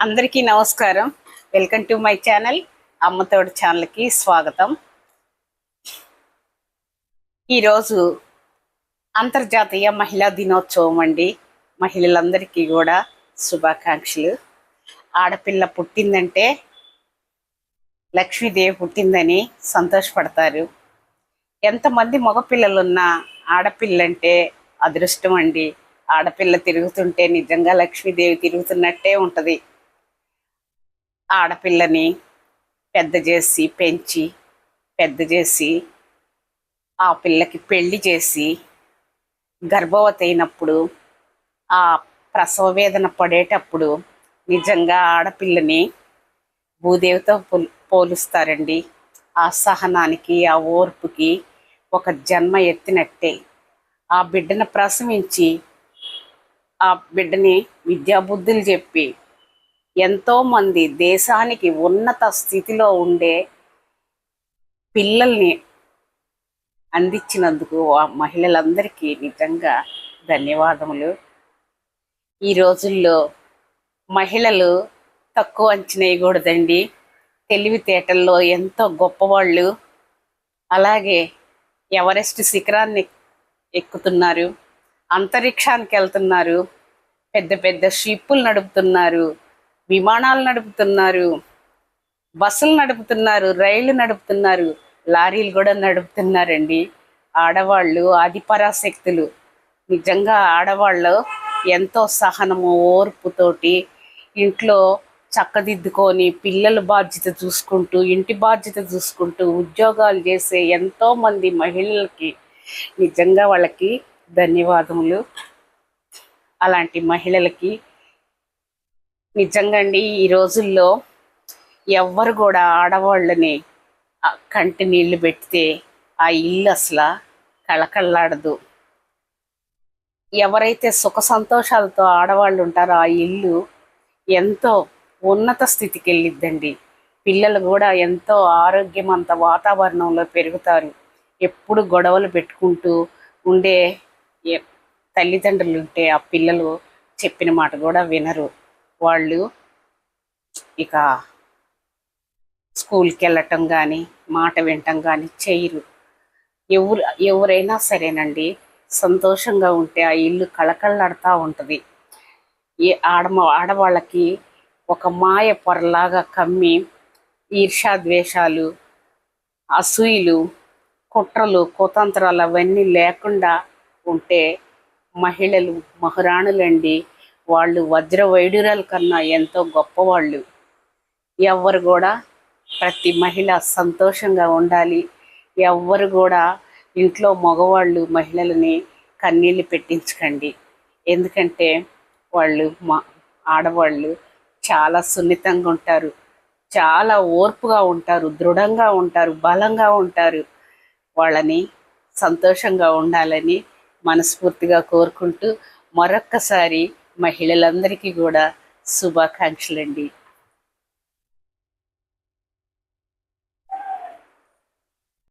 అందరికీ నమస్కారం. Welcome to my channel. అమ్మతోడు ఛానల్కి స్వాగతం. ఈరోజు అంతర్జాతీయ మహిళా దినోత్సవం అండి. మహిళలందరికీ కూడా శుభాకాంక్షలు. ఆడపిల్ల పుట్టిందంటే లక్ష్మీదేవి పుట్టిందని సంతోషపడతారు. ఎంతమంది మగపిల్లలున్నా ఆడపిల్లంటే అదృష్టం అండి. ఆడపిల్ల తిరుగుతుంటే నిజంగా లక్ష్మీదేవి తిరుగుతున్నట్టే ఉంటుంది. ఆడపిల్లని పెద్ద చేసి పెంచి పెద్ద చేసి ఆ పిల్లకి పెళ్ళి చేసి గర్భవతి అయినప్పుడు ఆ ప్రసవ వేదన పడేటప్పుడు నిజంగా ఆడపిల్లని భూదేవితో పోల్- పోలుస్తారండి. ఆ సహనానికి ఆ ఓర్పుకి ఒక జన్మ ఎత్తినట్టే. ఆ బిడ్డను ప్రసవించి ఆ బిడ్డని విద్యాబుద్ధులు చెప్పి ఎంతోమంది దేశానికి ఉన్నత స్థితిలో ఉండే పిల్లల్ని అందించినందుకు మహిళలందరికీ నిజంగా ధన్యవాదములు. ఈ రోజుల్లో మహిళలు తక్కువ అంచనేయకూడదండి తెలివితేటల్లో ఎంతో గొప్పవాళ్ళు. అలాగే ఎవరెస్ట్ శిఖరాన్ని ఎక్కుతున్నారు. అంతరిక్షానికి వెళ్తున్నారు. పెద్ద పెద్ద షిప్పులు నడుపుతున్నారు. విమానాలు నడుపుతున్నారు బస్సులు నడుపుతున్నారు రైళ్ళు నడుపుతున్నారు లారీలు కూడా నడుపుతున్నారండి. ఆడవాళ్ళు ఆదిపరాశక్తులు నిజంగా ఆడవాళ్ళు ఎంతో సహనము ఓర్పుతోటి ఇంట్లో చక్కదిద్దుకొని పిల్లల బాధ్యత చూసుకుంటూ ఇంటి బాధ్యత చూసుకుంటూ ఉద్యోగాలు చేసే ఎంతో మంది మహిళలకి నిజంగా వాళ్ళకి ధన్యవాదములు. అలాంటి మహిళలకి నిజంగా అండి ఈ రోజుల్లో ఎవ్వరు కూడా ఆడవాళ్ళని కంటి నీళ్ళు పెడితే ఆ ఇల్లు అసలు కళకళలాడదు. ఎవరైతే సుఖ సంతోషాలతో ఆడవాళ్ళు ఉంటారో ఆ ఇల్లు ఎంతో ఉన్నత స్థితికి వెళ్ళిద్దండి. పిల్లలు కూడా ఎంతో ఆరోగ్యమంత వాతావరణంలో పెరుగుతారు. ఎప్పుడు గొడవలు పెట్టుకుంటూ ఉండే తల్లిదండ్రులు ఉంటే ఆ పిల్లలు చెప్పిన మాట కూడా వినరు. వాళ్ళు ఇక స్కూల్కి వెళ్ళటం కానీ మాట వినటం కానీ చేయరు. ఎవరు ఎవరైనా సరేనండి సంతోషంగా ఉంటే ఆ ఇల్లు కళకళలాడుతూ ఉంటుంది. ఏ ఆడ ఆడవాళ్ళకి ఒక మాయ పొరలాగా కమ్మి ఈర్షాద్వేషాలు అసూయలు కుట్రలు కుతంత్రాలు అవన్నీ లేకుండా ఉంటే మహిళలు మహురాణులండి వాళ్ళు వజ్ర వైడూరాల కన్నా ఎంతో గొప్పవాళ్ళు. ఎవ్వరు కూడా ప్రతి మహిళ సంతోషంగా ఉండాలి. ఎవ్వరు కూడా ఇంట్లో మగవాళ్ళు మహిళలని కన్నీళ్ళు పెట్టించకండి. ఎందుకంటే వాళ్ళు మా ఆడవాళ్ళు చాలా సున్నితంగా ఉంటారు. చాలా ఓర్పుగా ఉంటారు దృఢంగా ఉంటారు బలంగా ఉంటారు. వాళ్ళని సంతోషంగా ఉండాలని మనస్ఫూర్తిగా కోరుకుంటూ మరొక్కసారి మహిళలందరికీ కూడా శుభాకాంక్షలండి.